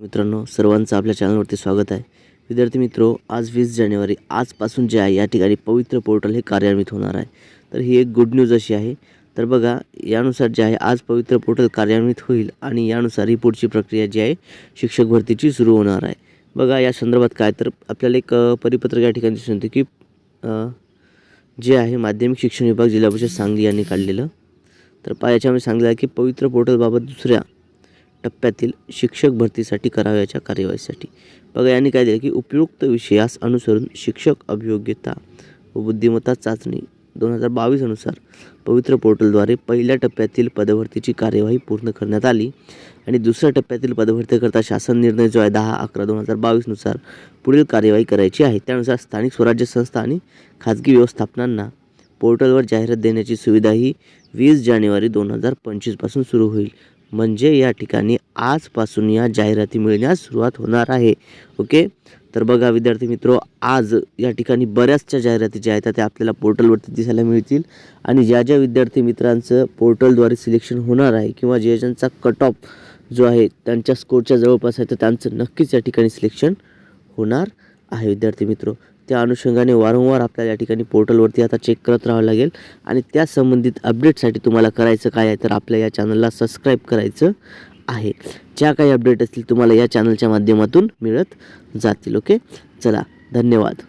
मित्रांनो सर्वांचं आपल्या चॅनलवरती स्वागत आहे. विद्यार्थी मित्रो आज वीस जानेवारी आजपासून जे आहे या ठिकाणी पवित्र पोर्टल हे कार्यान्वित होणार आहे. तर ही एक गुड न्यूज अशी आहे. तर बघा यानुसार जे आहे आज पवित्र पोर्टल कार्यान्वित होईल आणि यानुसार ही पुढची प्रक्रिया जी आहे शिक्षक भरतीची सुरू होणार आहे. बघा या संदर्भात काय तर आपल्याला एक परिपत्रक या ठिकाणी दिसून येते की जे आहे माध्यमिक शिक्षण विभाग जिल्हा परिषद सांगली यांनी काढलेलं. तर पा याच्यामध्ये सांगितलं आहे की पवित्र पोर्टलबाबत दुसऱ्या टप्प्यातील शिक्षक भरतीसाठी करावयाच्या कार्यवाहीसाठी. बघा यांनी काय दिलं की उपयुक्त विषयास अनुसरून शिक्षक अभियोग्यता व बुद्धिमत्ता चाचणी दोन हजार बावीस अनुसार पवित्र पोर्टलद्वारे पहिल्या टप्प्यातील पदभरतीची कार्यवाही पूर्ण करण्यात आली आणि दुसऱ्या टप्प्यातील पदभरतीकरता शासन निर्णय जो आहे दहा अकरा दोन हजार बावीसनुसार पुढील कार्यवाही करायची आहे. त्यानुसार स्थानिक स्वराज्य संस्था आणि खाजगी व्यवस्थापनांना पोर्टलवर जाहिरात देण्याची सुविधा ही वीस जानेवारी दोन हजार पंचवीसपासून सुरू होईल. म्हणजे या ठिकाणी आजपासून या जाहिराती मिळण्यास सुरुवात होणार आहे. ओके? तर बघा विद्यार्थी मित्रो आज या ठिकाणी बऱ्याचशा जाहिराती ज्या आहेत त्या आपल्याला पोर्टलवरती दिसायला मिळतील. आणि ज्या ज्या विद्यार्थी मित्रांचं पोर्टलद्वारे सिलेक्शन होणार आहे किंवा ज्या ज्यांचा कट ऑफ जो आहे त्यांच्या स्कोरच्या जवळपास आहे तर त्यांचं नक्कीच या ठिकाणी सिलेक्शन होणार आहे. विद्यार्थी मित्रो त्या अनुषंगाने वारंवार आपल्याला या ठिकाणी पोर्टलवरती आता चेक करत राहावं लागेल. आणि त्या संबंधित अपडेटसाठी तुम्हाला करायचं काय आहे तर आपल्या या चॅनलला सबस्क्राईब करायचं आहे. ज्या काही अपडेट असतील तुम्हाला या चॅनलच्या माध्यमातून मिळत जातील ओके चला धन्यवाद.